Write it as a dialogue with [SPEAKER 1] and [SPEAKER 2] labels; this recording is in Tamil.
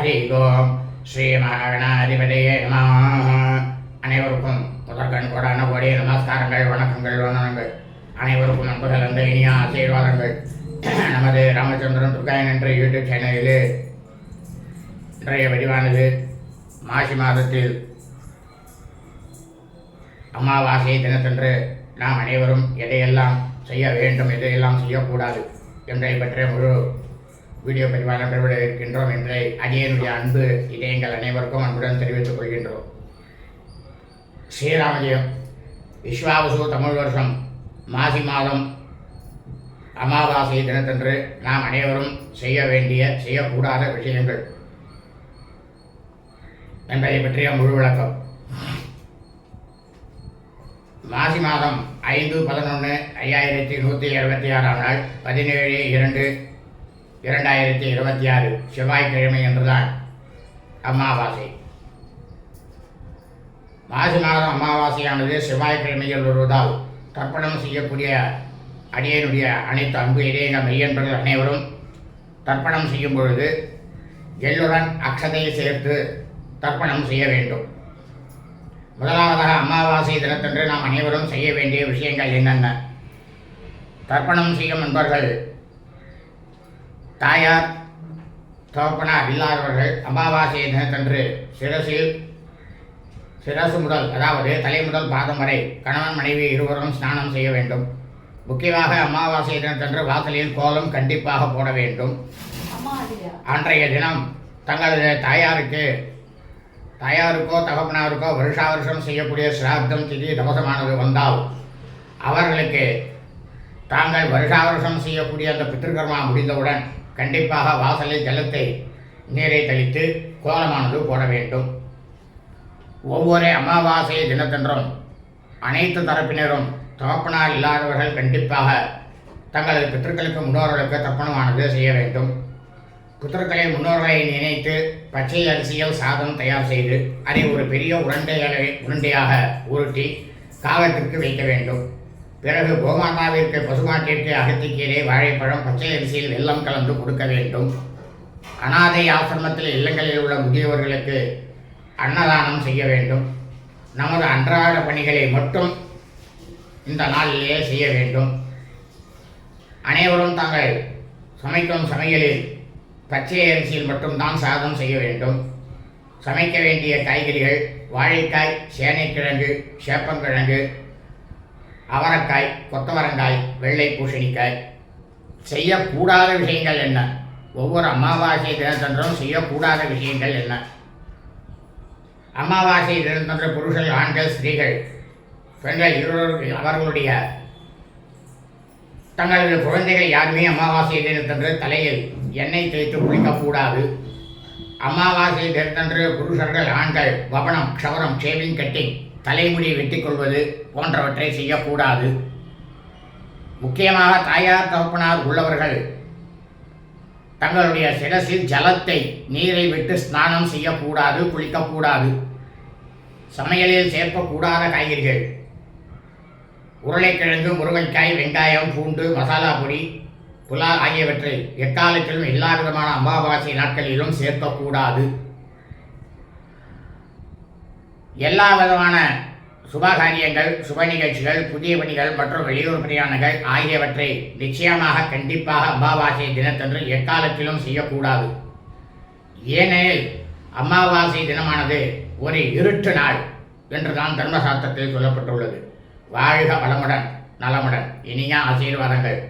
[SPEAKER 1] ஹரி ஓம் ஸ்ரீ மகாகணாதிபதியே நம அனைவருக்கும் முதற்கண் கோடான கோடிய நமஸ்காரங்கள் வணக்கங்கள் வணக்கங்கள் அனைவருக்கும் நண்பர்கள் அந்த இனிய ஆசீர்வாதங்கள். நமது ராமச்சந்திரன் துர்காயன் என்ற யூடியூப் சேனலில் இன்றைய பதிவானது மாசி மாதத்தில் அமாவாசை தினத்தன்று நாம் அனைவரும் எதையெல்லாம் செய்ய வேண்டும் எதையெல்லாம் செய்யக்கூடாது என்பதை பற்றிய முழு வீடியோ பதிவான பெறுவிட இருக்கின்றோம் என்பதை அடியனுடைய அன்பு இதயங்கள் அனைவருக்கும் அன்புடன் தெரிவித்துக் கொள்கின்றோம். ஸ்ரீராமஜயம் விஸ்வாவசு தமிழ் வருஷம் மாசி மாதம் அமாவாசை தினத்தன்று நாம் அனைவரும் செய்ய வேண்டிய செய்யக்கூடாத விஷயங்கள் என்பதை பற்றிய முழு விளக்கம். மாசி மாதம் ஐந்து பதினொன்று ஐயாயிரத்தி நூற்றி எழுபத்தி ஆறாம் நாள் பதினேழு இரண்டு இரண்டாயிரத்தி இருபத்தி ஆறு செவ்வாய்க்கிழமை என்றுதான் அமாவாசை. மாசி மாதம் அமாவாசையானது செவ்வாய்க்கிழமையில் வருவதால் தர்ப்பணம் செய்யக்கூடிய அடியனுடைய அனைத்து அன்பு இதயங்கள் மெய்யன்பர்கள் அனைவரும் தர்ப்பணம் செய்யும் பொழுது எள்ளுடன் அக்ஷதையை சேர்த்து தர்ப்பணம் செய்ய வேண்டும். முதலாவதாக அமாவாசை தினத்தன்று நாம் அனைவரும் செய்ய வேண்டிய விஷயங்கள் என்னென்ன? தர்ப்பணம் செய்யும் நண்பர்கள் தாயார் தகப்பனார் இல்லாதவர்கள் அமாவாசை தினத்தன்று சிரசில் சிரசு முதல் அதாவது தலை முதல் பாதம் வரை கணவன் மனைவி இருவரும் ஸ்நானம் செய்ய வேண்டும். முக்கியமாக அமாவாசை தினத்தன்று வாசலில் கோலம் கண்டிப்பாக போட வேண்டும். அன்றைய தினம் தங்களது தாயாருக்கு தாயாருக்கோ தகப்பனாருக்கோ வருஷா வருஷம் செய்யக்கூடிய சிராத்தம் திதி தபசமானது வந்தால் அவர்களுக்கு தாங்கள் வருஷா வருஷம் செய்யக்கூடிய அந்த பித்திருக்கர்மா முடிந்தவுடன் கண்டிப்பாக வாசலில் ஜலத்தை நீரை தெளித்து கோலமானது போட வேண்டும். ஒவ்வொரு அமாவாசை தினத்தன்றும் அனைத்து தரப்பினரும் தகப்பனால் இல்லாதவர்கள் கண்டிப்பாக தங்களது பித்தர்களுக்கு முன்னோர்களுக்கு தர்ப்பணமானது செய்ய வேண்டும். புத்தர்களை முன்னோர்களை நினைத்து பச்சை அரிசியில் சாதம் தயார் செய்து அதை ஒரு பெரிய உருண்டைகளை உருண்டையாக உருட்டி காகத்திற்கு வைக்க வேண்டும். பிறகு கோமாதாவிற்கு பசுமாட்டிற்கு அகத்திக்கீரை வாழைப்பழம் பச்சை அரிசியில் வெள்ளம் கலந்து கொடுக்க வேண்டும். அனாதை ஆசிரமத்தில் இல்லங்களில் உள்ள முதியவர்களுக்கு அன்னதானம் செய்ய வேண்டும். நமது அன்றாட பணிகளை மட்டும் இந்த நாளிலேயே செய்ய வேண்டும். அனைவரும் தாங்கள் சமைக்கும் சமையலில் பச்சை அரிசியில் மட்டும்தான் சாதம் செய்ய வேண்டும். சமைக்க வேண்டிய காய்கறிகள் வாழைக்காய் சேனைக்கிழங்கு சேப்பங்கிழங்கு அவரைக்காய் கொத்தவரங்காய் வெள்ளை பூசணிக்காய். செய்யக்கூடாத விஷயங்கள் என்ன? ஒவ்வொரு அமாவாசை தினத்தன்றும் செய்யக்கூடாத விஷயங்கள் என்ன? அமாவாசை தினத்தன்று புருஷர் ஆண்கள் ஸ்திரீகள் பெண்கள் இருவரும் அவர்களுடைய தங்களது குழந்தைகள் யாருமே அமாவாசை தினத்தன்று தலையில் எண்ணெய் தேய்த்து குளிக்கக்கூடாது. அமாவாசை தினத்தன்று புருஷர்கள் ஆண்கள் வபனம் க்ஷவரம் ஷேவிங் கட்டிங் தலைமுடி வெட்டிக்கொள்வது போன்றவற்றை செய்யக்கூடாது. முக்கியமாக தாயார் தகப்பனார் உள்ளவர்கள் தங்களுடைய சிரசில் ஜலத்தை நீரை விட்டு ஸ்நானம் செய்யக்கூடாது குளிக்கக்கூடாது. சமையலில் சேர்க்கக்கூடாத காய்கறிகள். உருளைக்கிழங்கு முருங்கைக்காய் வெங்காயம் பூண்டு மசாலா பொடி புலால் ஆகியவற்றை எக்காலத்திலும் எல்லா விதமான அமாவாசை நாட்களிலும் சேர்க்கக்கூடாது. எல்லா விதமான சுபகாரியங்கள் சுப நிகழ்ச்சிகள் புதிய பணிகள் மற்றும் வெளியூர் பிரயாணங்கள் ஆகியவற்றை நிச்சயமாக கண்டிப்பாக அமாவாசை தினத்தன்று எக்காலத்திலும் செய்யக்கூடாது. ஏனெனில் அமாவாசை தினமானது ஒரு இருட்டு நாள் என்றுதான் தர்மசாஸ்திரத்தில் சொல்லப்பட்டுள்ளது. வாழ்க வளமுடன் நலமுடன். இனிய ஆசீர்வாதங்கள்.